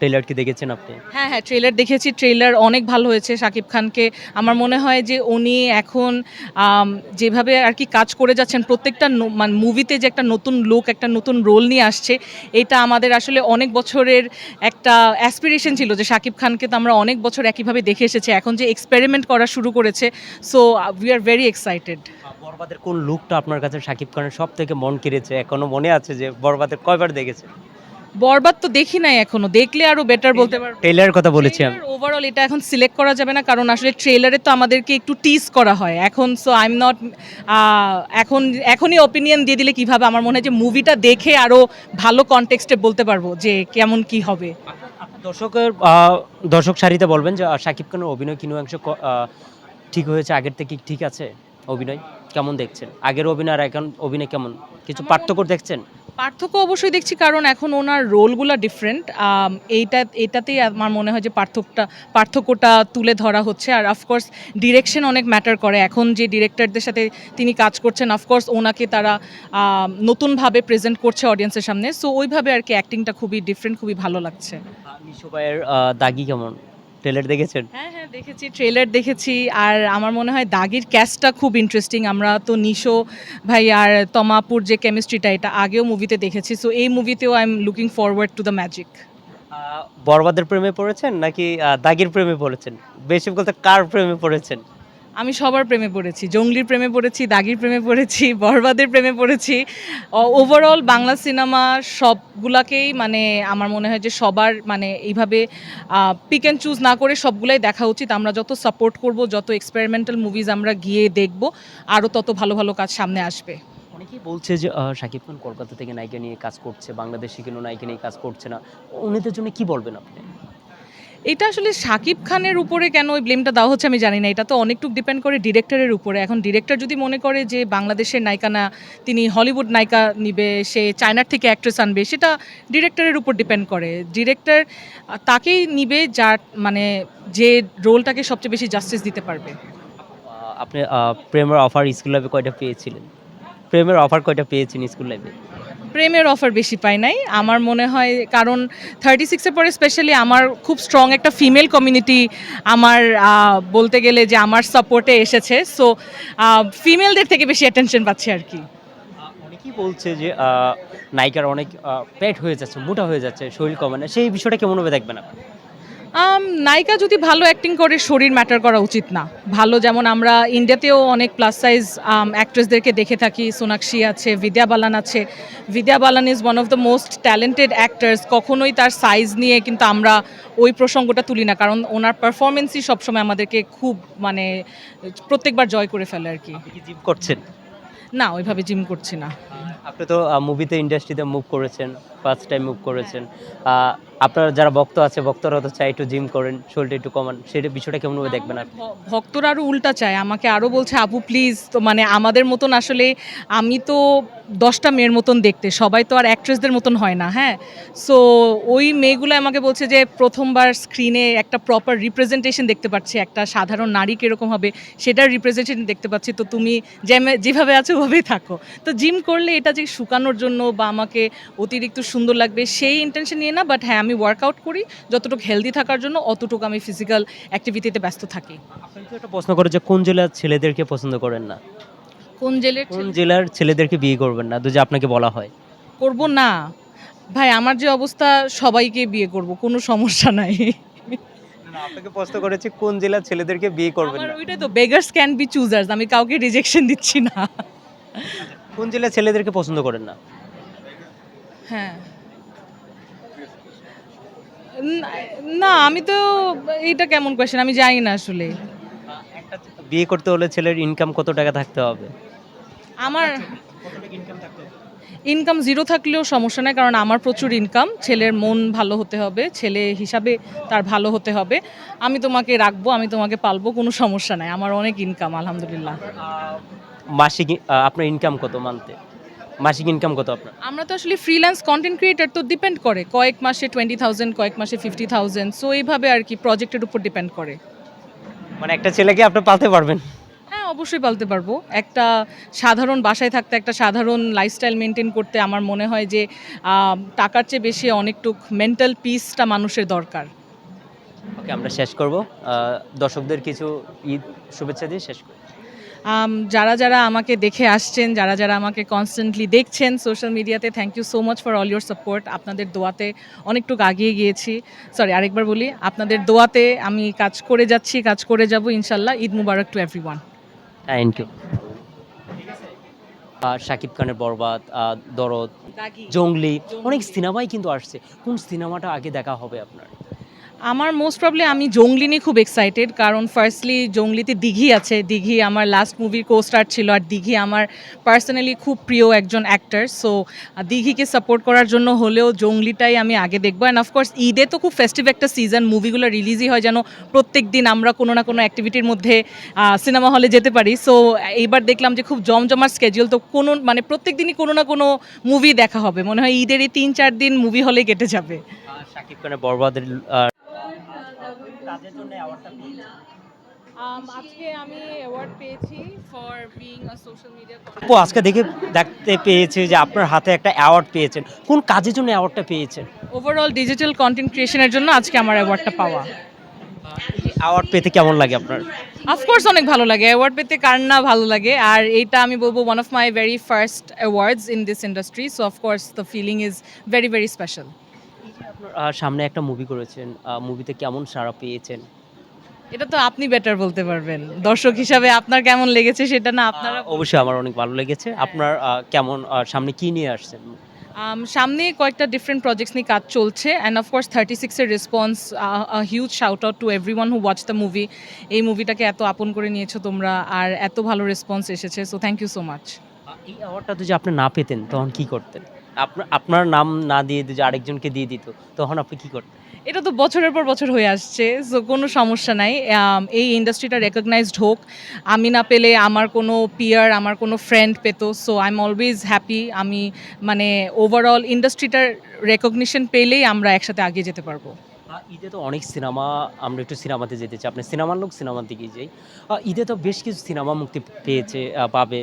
Trailer কি দেখেছেন আপনি? হ্যাঁ হ্যাঁ ট্রেলার দেখেছি। ট্রেলার অনেক ভালো হয়েছে শাকিব খানকে। আমার মনে হয় যে উনি এখন যেভাবে আর কি কাজ করে যাচ্ছেন প্রত্যেকটা মানে মুভিতে যে একটা নতুন লুক একটা নতুন রোল নিয়ে আসছে এটা আমাদের আসলে অনেক বছরের একটা অ্যাসপিরেশন ছিল যে শাকিব খানকে তো আমরা অনেক বছর একইভাবে দেখে এসেছি। এখন যে এক্সপেরিমেন্ট করা শুরু করেছে so we are very excited বরবাদের কোন লুকটা আপনার কাছে শাকিব খানের সব থেকে মন কেড়েছে? এখনও মনে আছে যে বরবাদের কয়বার দেখেছে বরবাদ তো দেখি নাই এখনও। দেখলে আরও বেটার বলতে পারব। ট্রেলার কথা বলেছি আমি। ওভারঅল এটা এখন সিলেক্ট করা যাবে না কারণ আসলে ট্রেলারে তো আমাদেরকে একটু টিজ করা হয়। এখন সো আই এম নট এখন এখনই অপিনিয়ন দিয়ে দিলে কীভাবে? আমার মনে হয় যে মুভিটা দেখে আরও ভালো কনটেক্সটে বলতে পারব যে কেমন কি হবে। দর্শকের দর্শক সারিতে বলবেন যে শাকিব খানের অভিনয় কিনু অংশ ঠিক হয়েছে? আগের থেকে ঠিক আছে অভিনয়? কেমন দেখছেন? আগের অভিনয় আর এখন অভিনয় কেমন? কিছু পার্থক্য দেখছেন? পার্থক্য অবশ্যই দেখছি, কারণ এখন ওনার রোলগুলো ডিফারেন্ট এইটা এটাতেই আমার মনে হয় যে পার্থক্যটা পার্থক্যটা তুলে ধরা হচ্ছে। আর অফকোর্স ডিরেকশন অনেক ম্যাটার করে। এখন যে ডিরেক্টরদের সাথে তিনি কাজ করছেন অফকোর্স ওনাকে তারা নতুনভাবে প্রেজেন্ট করছে অডিয়েন্সের সামনে। সো ওইভাবে আর কি অ্যাক্টিংটা খুবই ডিফারেন্ট খুবই ভালো লাগছে। ভাইয়ের দাগি কেমন? ট্রেলার দেখেছেন? হ্যাঁ হ্যাঁ দেখেছি ট্রেলার দেখেছি। আর আমার মনে হয় দাগির ক্যাস্টটা খুব ইন্টারেস্টিং আমরা তো নিশো ভাই আর তমাপুর যে কেমিস্ট্রিটা এটা আগেও মুভিতে দেখেছি। সো এই মুভিতেও I am looking forward to the magic বরবাদের প্রেমে পড়েছেন নাকি দাগির প্রেমে পড়েছেন? বেশি বলতে কার প্রেমে পড়েছেন? আমি সবার প্রেমে পড়েছি, জঙ্গলির প্রেমে পড়েছি, দাগির প্রেমে পড়েছি, বরবাদের প্রেমে পড়েছি। ওভারঅল বাংলা সিনেমা সবগুলাকেই মানে আমার মনে হয় যে সবার মানে এইভাবে পিক অ্যান্ড চুজ না করে সবগুলাই দেখা উচিত। আমরা যত সাপোর্ট করব, যত এক্সপেরিমেন্টাল মুভিজ আমরা গিয়ে দেখব আরও তত ভালো ভালো কাজ সামনে আসবে। অনেকেই বলছে যে শাকিব খান কলকাতা থেকে নায়িকা নিয়ে কাজ করছে, বাংলাদেশে কেন নায়িকা নিয়ে কাজ করছে না? উনিদের জন্য কি বলবেন আপনি? এটা আসলে শাকিব খানের উপরে কেন ওই ব্লেমটা দেওয়া হচ্ছে আমি জানি না। এটা তো অনেকটুকু ডিপেন্ড করে ডিরেক্টরের উপরে। এখন ডিরেক্টর যদি মনে করে যে বাংলাদেশের নায়িকা না তিনি হলিউড নায়িকা নিবে, সে চায়নার থেকে অ্যাক্ট্রেস আনবে, সেটা ডিরেক্টরের উপর ডিপেন্ড করে। ডিরেক্টর তাকেই নিবে যার মানে যে রোলটাকে সবচেয়ে বেশি জাস্টিস দিতে পারবে। আপনি প্রেমের অফার স্কুল লাইফে কয়টা পেয়েছিলেন? প্রেমের অফার কয়টা পেয়েছেন স্কুল লাইফে প্রেমের অফার বেশি পাই নাই। আমার মনে হয় কারণ থার্টি সিক্সের পরে স্পেশালি আমার খুব স্ট্রং একটা ফিমেল কমিউনিটি আমার বলতে গেলে যে আমার সাপোর্টে এসেছে। সো ফিমেলদের থেকে বেশি অ্যাটেনশন পাচ্ছে আর কি। অনেকেই বলছে যে নায়িকার অনেক পেট হয়ে যাচ্ছে, মোটা হয়ে যাচ্ছে, শরীর কমে না। সেই বিষয়টা কেমনভাবে দেখবেন আপনি? নায়িকা যদি ভালো অ্যাক্টিং করে শরীর ম্যাটার করা উচিত না। ভালো যেমন আমরা ইন্ডিয়াতেও অনেক প্লাস সাইজ অ্যাক্ট্রেসদেরকে দেখে থাকি। সোনাক্ষী আছে বিদ্যা বালান আছে। Vidya Balan is one of the most talented actors কখনোই তার সাইজ নিয়ে কিন্তু আমরা ওই প্রসঙ্গটা তুলি না। কারণ ওনার পারফরমেন্সই সবসময় আমাদেরকে খুব মানে প্রত্যেকবার জয় করে ফেলে আর কি। জিম করছেন? না ওইভাবে জিম করছি না। আপনি তো মুভিতে ইন্ডাস্ট্রিতে মুভ করেছেন। ফার্স্ট টাইম মুভ করেছেন। আপনার যারা ভক্ত আছে, ভক্তরা তো চাই একটু জিম করেন, শরীরটা একটু কমান। সেটা বিষয়টা কেমনভাবে দেখবেন আপনি ভক্তরা আরও উল্টা চায়, আমাকে আরও বলছে, আপু প্লিজ তো মানে আমাদের মতন আসলে আমি তো দশটা মেয়ের মতন দেখতে, সবাই তো আর অ্যাক্ট্রেসদের মতন হয় না হ্যাঁ? সো ওই মেয়েগুলো আমাকে বলছে যে, প্রথমবার স্ক্রিনে একটা প্রপার রিপ্রেজেন্টেশন দেখতে পাচ্ছি, একটা সাধারণ নারী কীরকম হবে, সেটার রিপ্রেজেন্টেশন দেখতে পাচ্ছি, তো তুমি যেভাবে আছো, ওভাবেই থাকো। তো জিম করলে এটা যে শুকানোর জন্য বা আমাকে অতিরিক্ত সুন্দর লাগবে সেই ইন্টেনশন নিয়ে না বাট হ্যাঁ আমি ওয়ার্কআউট করি যতটুকু হেলদি থাকার জন্য অতটুকু আমি ফিজিক্যাল অ্যাক্টিভিটিতে ব্যস্ত থাকি। একটা প্রশ্ন করে যে কোন জেলার ছেলেদেরকে পছন্দ করেন না? কোন জেলের কোন জেলার ছেলেদেরকে বিয়ে করবেন না? যদি আপনাকে বলা হয়। করব না। ভাই আমার যে অবস্থা সবাইকে বিয়ে করব কোনো সমস্যা নাই। আপনাকে প্রশ্ন করেছে কোন জেলার ছেলেদেরকে বিয়ে করবেন না? ওইটাই তো বেগার্স ক্যান বি চুজার্স আমি কাউকে রিজেকশন দিচ্ছি না। কোন জেলার ছেলেদেরকে পছন্দ করেন না? হ্যাঁ। না- না আমি তো এইটা কেমন কোয়েশ্চেন আমি জানি না আসলে। বিয়ে করতে হলে ছেলের ইনকাম কত টাকা থাকতে হবে? আমার ইনকাম জিরো থাকলেও সমস্যা নেই কারণ আমার প্রচুর ইনকাম ছেলের মন ভালো হতে হবে ছেলে হিসাবে তার ভালো হতে হবে। আমি তোমাকে রাখব আমি তোমাকে পালবো কোনো সমস্যা নাই। আমার অনেক ইনকাম আলহামদুলিল্লাহ। মাসিক আপনার ইনকাম কত মানতে মাসিক ইনকাম কত আপনার? আমরা তো আসলে ফ্রিল্যান্স কন্টেন্ট ক্রিয়েটার তো ডিপেন্ড করে। কয়েক মাসে টোয়েন্টি থাউজেন্ড কয়েক মাসে ফিফটি থাউজেন্ড সো এইভাবে আর কি প্রজেক্টের উপর ডিপেন্ড করে। মানে একটা ছেলেকে আপনি পালতে পারবেন? হ্যাঁ অবশ্যই পালতে পারব। একটা সাধারণ বাসায় থাকতে একটা সাধারণ লাইফস্টাইল মেনটেন করতে আমার মনে হয় যে টাকার চেয়ে বেশি অনেকটুক মেন্টাল পিসটা মানুষের দরকার। ওকে আমরা শেষ করব। দর্শকদের কিছু ঈদ শুভেচ্ছা দিয়ে শেষ করি। আম, যারা যারা আমাকে দেখে আসছেন যারা যারা আমাকে কনস্ট্যান্টলি দেখছেন সোশ্যাল মিডিয়াতে thank you so much for all your support আপনাদের দোয়াতে অনেকটুকু আগিয়ে গিয়েছি। সরি আরেকবার বলি আপনাদের দোয়াতে আমি কাজ করে যাচ্ছি কাজ করে যাব ইনশাল্লাহ। ঈদ মুবারক to everyone thank you Shakib খানের বরবাদ দরদ জঙ্গলি অনেক সিনেমাই কিন্তু আসছে। কোন সিনেমাটা আগে দেখা হবে আপনার? আমার মোস্ট প্রবলি আমি জঙ্গলি নিয়ে খুব এক্সাইটেড কারণ ফার্স্টলি জঙ্গলিতে দিঘি আছে। দিঘি আমার লাস্ট মুভির কো স্টার ছিল আর দিঘি আমার পার্সোনালি খুব প্রিয় একজন অ্যাক্টার সো দিঘিকে সাপোর্ট করার জন্য হলেও জঙ্গলিটাই আমি আগে দেখব। অ্যান্ড অফকোর্স ঈদে তো খুব ফেস্টিভ একটা সিজন মুভিগুলো রিলিজই হয় যেন প্রত্যেক দিন আমরা কোনো না কোনো অ্যাক্টিভিটির মধ্যে সিনেমা হলে যেতে পারি। সো এইবার দেখলাম যে খুব জমজমার স্কেডিউল তো কোনো মানে প্রত্যেক দিনই কোনো না কোনো মুভি দেখা হবে। মনে হয় ঈদের এই তিন চার দিন মুভি হলে কেটে যাবে। খানের বরবাদের কাজের জন্য অ্যাওয়ার্ডটা পেয়েছে? আজকে আমি অ্যাওয়ার্ড পেয়েছি for being a social media আপু আজকে দেখে দেখতে পেয়েছি যে আপনার হাতে একটা অ্যাওয়ার্ড পেয়েছেন। কোন কাজের জন্য অ্যাওয়ার্ডটা পেয়েছেন? ওভারঅল ডিজিটাল কন্টেন্ট ক্রিয়েশনের জন্য আজকে আমার অ্যাওয়ার্ডটা পাওয়া। অ্যাওয়ার্ড পেতে কেমন লাগে আপনার? অফকোর্স অনেক ভালো লাগে। অ্যাওয়ার্ড পেতে কার না ভালো লাগে। আর এইটা আমি বলব one of my very first awards in this industry so of course the feeling is very very special আপনার সামনে একটা মুভি করেছেন মুভিতে কেমন সাড়া পেয়েছেন? এটা তো আপনি বেটার বলতে পারবেন। দর্শক হিসাবে আপনার কেমন লেগেছে সেটা না আপনারা অবশ্যই আমার অনেক ভালো লেগেছে। আপনার কেমন সামনে কি নিয়ে আসছেন? সামনে কয়েকটা ডিফারেন্ট প্রজেক্টস নিয়ে কাজ চলছে অ্যান্ড অফকোর্স থার্টি সিক্সের response huge shout out to everyone who watch the movie এই মুভিটাকে এত আপন করে নিয়েছো তোমরা আর এত ভালো রেসপন্স এসেছে so thank you so much এই অ্যাওয়ার্ডটা যদি আপনি না পেতেন তখন কি করতেন? আপনার নাম না দিয়ে যদি আরেকজনকে দিয়ে দিত তখন আপনি কি করতেন? এটা তো বছরের পর বছর হয়ে আসছে সো কোনো সমস্যা নাই। এই ইন্ডাস্ট্রিটা রেকগনাইজড হোক আমি না পেলে আমার কোনো পিয়ার আমার কোনো ফ্রেন্ড পেতো so I am always happy আমি মানে ওভারঅল ইন্ডাস্ট্রিটার রেকগনিশন পেলেই আমরা একসাথে আগিয়ে যেতে পারব। ঈদে তো অনেক সিনেমা আমরা একটু সিনেমাতে যেতে চাই। আপনি সিনেমার লোক সিনেমার দিকে যাই। ঈদে তো বেশ কিছু সিনেমা মুক্তি পেয়েছে পাবে।